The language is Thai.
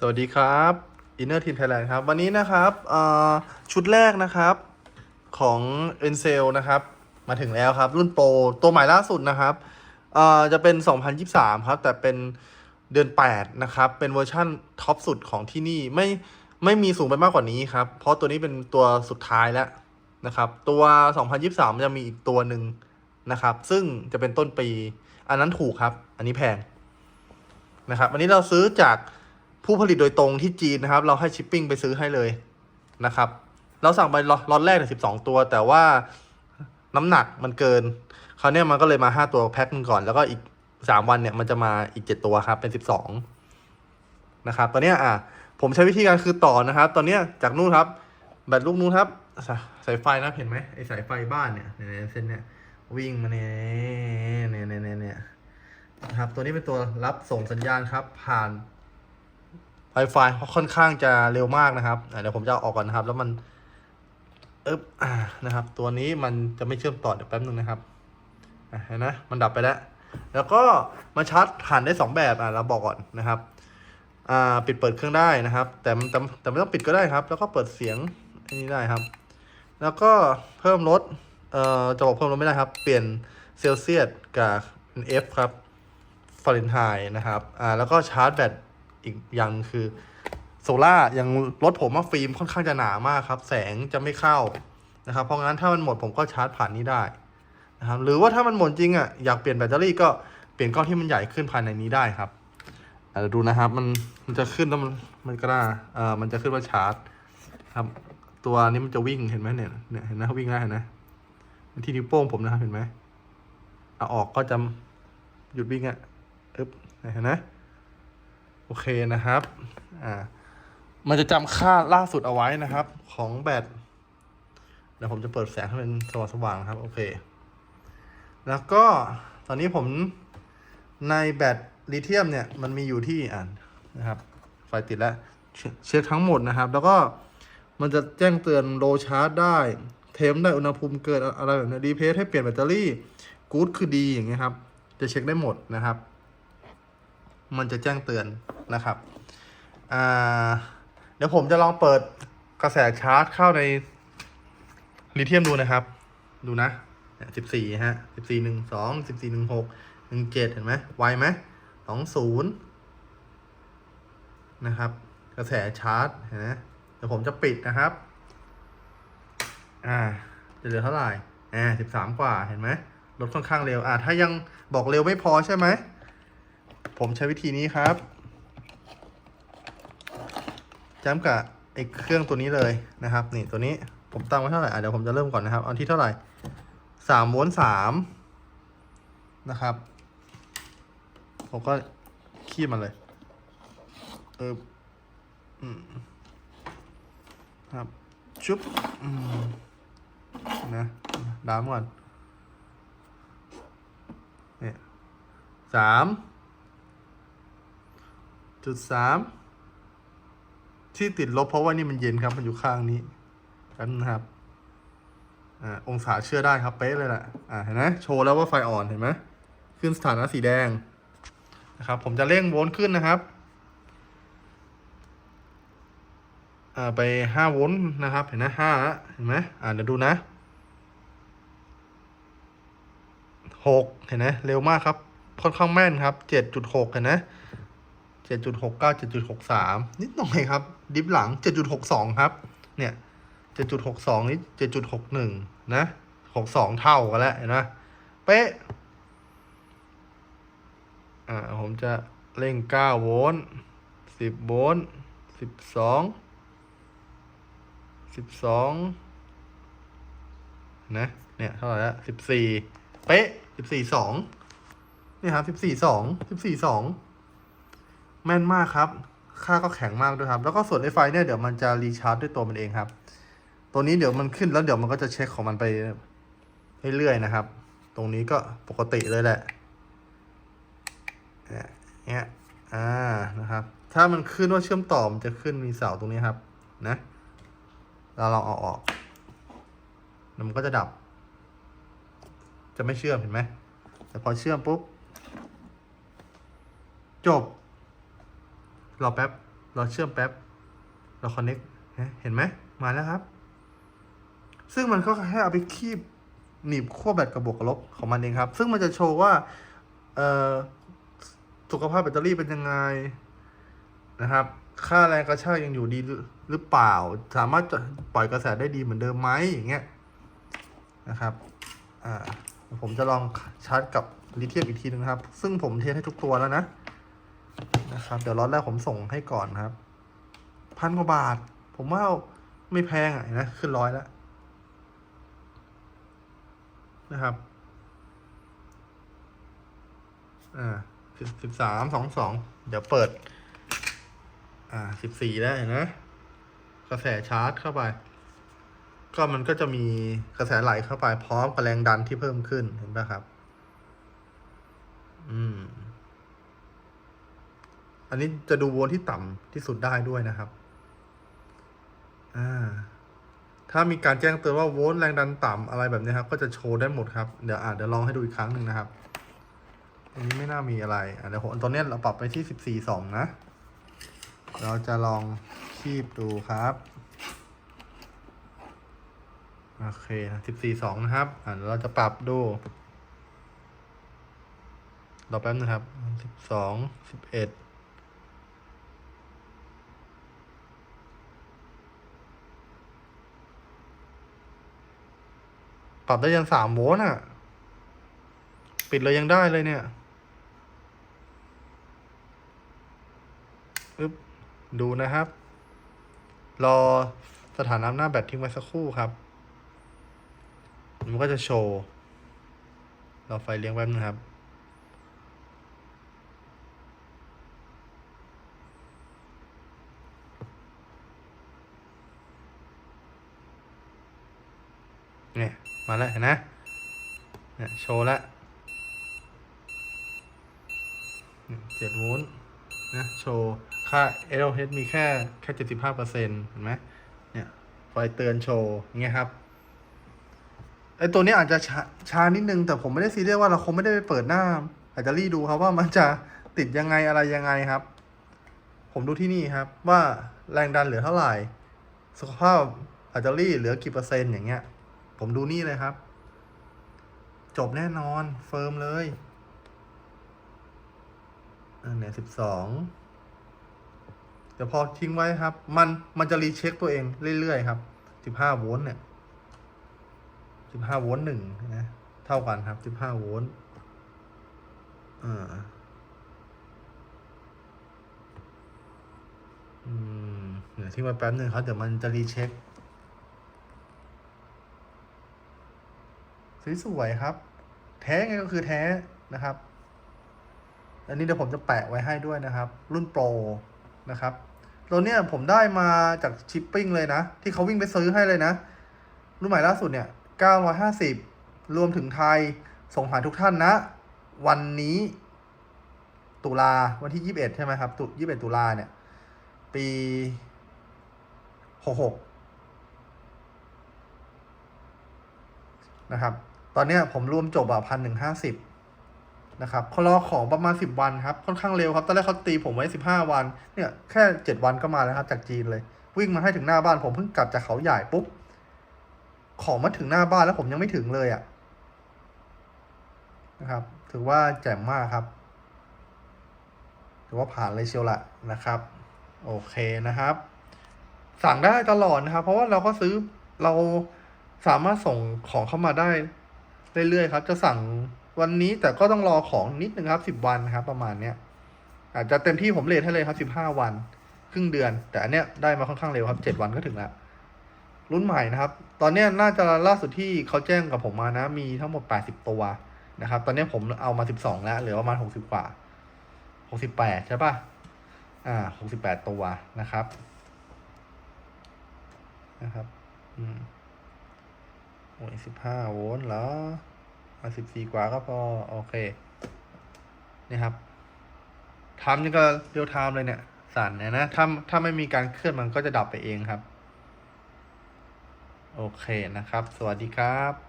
สวัสดีครับ Inner Team Thailand ครับ วันนี้นะครับชุดแรกนะครับของ e n c e l นะครับ มาถึงแล้วครับ รุ่นโปรตัวใหม่ล่าสุดนะครับเอ่อจะเป็น 2023 ครับ แต่เป็นเดือน 8 นะครับ เป็นเวอร์ชั่นท็อปสุดของที่นี่ไม่ไม่มีสูงไปมากกว่านี้ครับ เพราะตัวนี้เป็นตัวสุดท้ายแล้วนะครับ ตัว 2023มันจะมีอีกตัวหนึ่งนะครับ ซึ่งจะเป็นต้นปี อันนั้นถูกครับ อันนี้แพงนะครับ อันนี้เราซื้อจาก ผู้ผลิตโดยตรงที่จีนนะครับ เราให้ชิปปิ้งไปซื้อให้เลยนะครับ เราสั่งไปล็อตแรกเนี่ยสิบสองตัว แต่ว่าน้ำหนักมันเกินคราวเนี้ยมันก็เลยมาห้าตัวแพ็คหนึงก่อน แล้วก็อีกสามวันเนี่ยมันจะมาอีกเจ็ดตัวครับ เป็นสิบสองนะครับตอนเนี้ยอะผมใช้วิธีการคือต่อนะครับ ตอนเนี้ยจากนู่นครับ แบตลูกนู้นครับ สาสายไฟนะเห็นไหมไอสายไฟบ้านเนี่ยเนี่ยเส้นเนี่ยวิ่งมาเนี่ยเนี่ยเนี่ยเนี่ยเนี่ยนะครับ ตัวนี้เป็นตัวรับส่งสัญญาณครับ ผ่าน Wi-Fi ค่อนข้างจะเร็วมากนะครับเดี๋ยวผมจะออกก่อนนะครับ แล้วมันเอ๊บนะครับ ตัวนี้มันจะไม่เชื่อมต่อเดี๋ยวแป๊บนึงนะครับเห็นนะมันดับไปแล้ว แล้วก็มาชาร์จผ่านได้สองแบบอะเราบอกก่อนนะครับอ่าปิดเปิดเครื่องได้นะครับ แต่แต่แต่ไม่ต้องปิดก็ได้ครับ แล้วก็เปิดเสียงอันนี้ได้ครับ แล้วก็เพิ่มลดเอ่อจะบอกเพิ่มลดไม่ได้ครับ เปลี่ยนเซลเซียสกับเป็น F ครับฟาเรนไฮต์นะครับอ่าแล้วก็ชาร์จแบต อีกอย่างคือ โซล่าอย่างรถผมว่าฟิล์มค่อนข้างจะหนามากครับ แสงจะไม่เข้านะครับ เพราะงั้นถ้ามันหมดผมก็ชาร์จผ่านนี้ได้นะครับหรือว่าถ้ามันหมดจริงอะอยากเปลี่ยนแบตเตอรี่ก็เปลี่ยนก้อนที่มันใหญ่ขึ้นภายในนี้ได้ครับเดี๋ยวดูนะครับมันมันจะขึ้นแล้วมันมันก็ได้เอ่อมันจะขึ้นว่าชาร์จ ครับ ตัวนี้มันจะวิ่งเห็นไหมเนี่ยเนี่ยเห็นไหมวิ่งได้เห็นไหมที่นิ้วโป้งผมนะครับเห็นไหมเอาออกก็จะหยุดวิ่งอะอึ๊บเห็นไหม โอเคนะครับ อ่า มันจะจำค่าล่าสุดเอาไว้นะครับ ของแบตเดี๋ยวผมจะเปิดแสงให้เป็นสว่างสว่างๆครับ โอเค แล้วก็ตอนนี้ผมในแบตลิเธียมเนี่ย มันมีอยู่ที่อ่านนะครับ ไฟติดแล้วเชเช็คทั้งหมดนะครับ แล้วก็มันจะแจ้งเตือนโลชาร์จได้ เทมได้อุณหภูมิเกินอะไรแบบนี้ดีเพสให้เปลี่ยนแบตเตอรี่ กู๊ดคือดีอย่างเงี้ยครับ จะเช็คได้หมดนะครับ มันจะแจ้งเตือนนะครับเดี๋ยวผมจะลองเปิดกระแสชาร์จเข้าในลิเธียมดูนะครับ ดูนะสิบสี่ฮะสิบสี่หนึ่งสองสิบสี่หนึ่งหกหนึ่งเจ็ดเห็นไหมไวไหมสองศูนย์นะครับ กระแสชาร์จเห็นไหมเดี๋ยวผมจะปิดนะครับ อ่า จะเหลือเท่าไหร่อ่าสิบสามกว่าเห็นไหมลดค่อนข้างเร็ว อ่าถ้ายังบอกเร็วไม่พอใช่ไหม ผมใช้วิธีนี้ครับจ้ำกับไอ้เครื่องตัวนี้เลยนะครับ นี่ตัวนี้ผมตั้งไว้เท่าไหร่เดี๋ยวผมจะเริ่มก่อนนะครับเอาที่เท่าไหร่สามโวลต์สามนะครับผมก็ขี้มันเลย เอออืมครับชุบอืมนะดามก่อนเนี่ยสาม จุดสามที่ติดลบเพราะว่านี่มันเย็นครับ มันอยู่ข้างนี้กันนะครับอ่าองศาเชื่อได้ครับเป๊ะเลยแหละอ่าเห็นไหมโชว์แล้วว่าไฟอ่อนเห็นไหมขึ้นสถานะสีแดงนะครับ ผมจะเร่งโวลต์ขึ้นนะครับอ่าไปห้าโวลต์นะครับ เห็นไหมห้าเห็นไหมอ่าเดี๋ยวดูนะหกเห็นไหมเร็วมากครับค่อนข้างแม่นครับเจ็ดจุดหกเห็นไหม เจ็ดจุดหกเก้าเจ็ดจุดหกสามนิดหน่อยครับ ดิฟหลังเจ็ดจุดหกสองครับ เนี่ยเจ็ดจุดหกสองนี่เจ็ดจุดหกหนึ่งนะหกสองเท่ากันแล้วเห็นไหมเป๊ะ อ่า ผมจะเร่งเก้าโวลต์สิบโวลต์สิบสองสิบสองนะ เนี่ย เท่าไหร่ละสิบสี่เป๊ะสิบสี่สองนี่ครับสิบสี่สองสิบสี่สอง แม่นมากครับ ค่าก็แข็งมากด้วยครับ แล้วก็ส่วนไอไฟเนี่ยเดี๋ยวมันจะรีชาร์จด้วยตัวมันเองครับ ตัวนี้เดี๋ยวมันขึ้นแล้วเดี๋ยวมันก็จะเช็คของมันไปเรื่อยๆนะครับ ตรงนี้ก็ปกติเลยแหละเนี่ยเนี่ยอ่านะครับ ถ้ามันขึ้นว่าเชื่อมต่อมันจะขึ้นมีเสาตรงนี้ครับ นะเราลองเอาออกมันก็จะดับ จะไม่เชื่อมเห็นไหมแต่พอเชื่อมปุ๊บ จบ รอแป๊บ เราเชื่อมแป๊บ เราคอนเน็กเห็นไหม มาแล้วครับ ซึ่งมันก็แค่เอาไปคีบหนีบขั้วแบตกับบวกกับลบของมันเองครับ ซึ่งมันจะโชว์ว่าเออสุขภาพแบตเตอรี่เป็นยังไงนะครับ ค่าแรงกระชากยังอยู่ดีหรือเปล่า สามารถจะปล่อยกระแสได้ดีเหมือนเดิมไหมอย่างเงี้ยนะครับ อ่า ผมจะลองชาร์จกับลิเธียมอีกทีนึงนะครับ ซึ่งผมเทสให้ทุกตัวแล้วนะ นะครับ เดี๋ยวล็อตแรกผมส่งให้ก่อนครับ พันกว่าบาท ผมว่าไม่แพงอะนไหมขึ้นร้อยแล้วนะครับ อ่าสิบสิบสามสองสองเดี๋ยวเปิด อ่าสิบสี่แล้วเห็นไหมกระแสชาร์จเข้าไป ก็มันก็จะมีกระแสไหลเข้าไปพร้อมกับแรงดันที่เพิ่มขึ้นเห็นปะครับ อืม อันนี้จะดูโวลที่ต่ำที่สุดได้ด้วยนะครับ อ่า ถ้ามีการแจ้งเตือนว่าโวลต์แรงดันต่ำอะไรแบบนี้ครับ ก็จะโชว์ได้หมดครับ เดี๋ยวอ่าเดี๋ยวลองให้ดูอีกครั้งหนึ่งนะครับ อันนี้ไม่น่ามีอะไร อะเดี๋ยวผมตอนนี้เราปรับไปที่สิบสี่สองนะ เราจะลองคีบดูครับ โอเคสิบสี่สองนะครับ อ่าเราจะปรับดูรอแป๊บนึงครับสิบสองสิบเอ็ด ปรับได้ยันสามโวลต์อะ ปิดเลยยังได้เลยเนี่ยอึ๊บดูนะครับ รอสถานะหน้าแบตทิ้งไว้สักครู่ครับ มันก็จะโชว์ เราไฟเลี้ยงแป๊บนึงครับ มาแล้วเห็นนะเนี่ยโชว์แล้วเจ็ดโวลต์นะโชว์ค่า LH มีแค่แค่เจ็ดสิบห้าเปอร์เซ็นต์เห็นไหมเนี่ยไฟเตือนโชว์อย่างเงี้ยครับไอตัวนี้อาจจะชาช้านิดนึง แต่ผมไม่ได้ซีเรียสว่าเราคงไม่ได้ไปเปิดหน้าแบตเตอรี่ดูครับว่ามันจะติดยังไงอะไรยังไงครับ ผมดูที่นี่ครับว่าแรงดันเหลือเท่าไหร่ สุขภาพแบตเตอรี่เหลือกี่เปอร์เซ็นต์อย่างเงี้ย ผมดูนี่เลยครับ จบแน่นอน เฟิร์มเลยเนี่ยสิบสองเดี๋ยวพอทิ้งไว้ครับ มันมันจะรีเช็คตัวเองเรื่อยๆครับสิบห้าโวลต์เนี่ยสิบห้าโวลต์หนึ่งนะเท่ากันครับสิบห้าโวลต์อ่าอืมเดี๋ยวทิ้งไว้แป๊บหนึ่งครับเดี๋ยวมันจะรีเช็ค สวยๆครับ แท้ไงก็คือแท้นะครับ อันนี้เดี๋ยวผมจะแปะไว้ให้ด้วยนะครับ รุ่นโปรนะครับตัวเนี้ยผมได้มาจากชิปปิ้งเลยนะ ที่เขาวิ่งไปซื้อให้เลยนะ รุ่นใหม่ล่าสุดเนี่ย 950 รวมถึงไทยส่งผ่านทุกท่านนะ วันนี้ ตุลาวันที่ 21 ใช่ไหมครับตุ21 ตุลาเนี่ย ปี 66 นะครับ ตอนนี้ผมรวมจบอะพันหนึ่งห้าสิบนะครับเขารอของประมาณสิบวันครับ ค่อนข้างเร็วครับ ตอนแรกเขาตีผมไว้สิบห้าวัน เนี่ยแค่เจ็ดวันก็มาแล้วครับ จากจีนเลย วิ่งมาให้ถึงหน้าบ้านผมเพิ่งกลับจากเขาใหญ่ปุ๊บ ของมาถึงหน้าบ้านแล้วผมยังไม่ถึงเลยอะนะครับ ถือว่าแจ่มมากครับ ถือว่าผ่านเลยเชียวละนะครับ โอเคนะครับ สั่งได้ตลอดนะครับ เพราะว่าเราก็ซื้อเราสามารถส่งของเข้ามาได้ เรื่อยๆครับ จะสั่งวันนี้แต่ก็ต้องรอของนิดนึงครับสิบวันนะครับ ประมาณเนี้ยอาจจะเต็มที่ผมเลทให้เลยครับสิบห้าวัน ครึ่งเดือน แต่อันเนี้ยได้มาค่อนข้างเร็วครับเจ็ดวันก็ถึงแล้วรุ่นใหม่นะครับ ตอนเนี้ยน่าจะล่าสุดที่เขาแจ้งกับผมมานะ มีทั้งหมดแปดสิบตัวนะครับ ตอนนี้ผมเอามาสิบสองแล้ว เหลือประมาณหกสิบกว่าหกสิบแปดใช่ปะอ่าหกสิบแปดตัวนะครับ นะครับ อืม โอ้ยสิบห้าโวลต์เหรอมาสิบสี่กว่าก็พอ โอเค นี่ครับทำยังก็เรียวไทม์เลยเนี่ย สั่นเนี่ยนะ ถ้าถ้าไม่มีการเคลื่อนมันก็จะดับไปเองครับ โอเคนะครับ สวัสดีครับ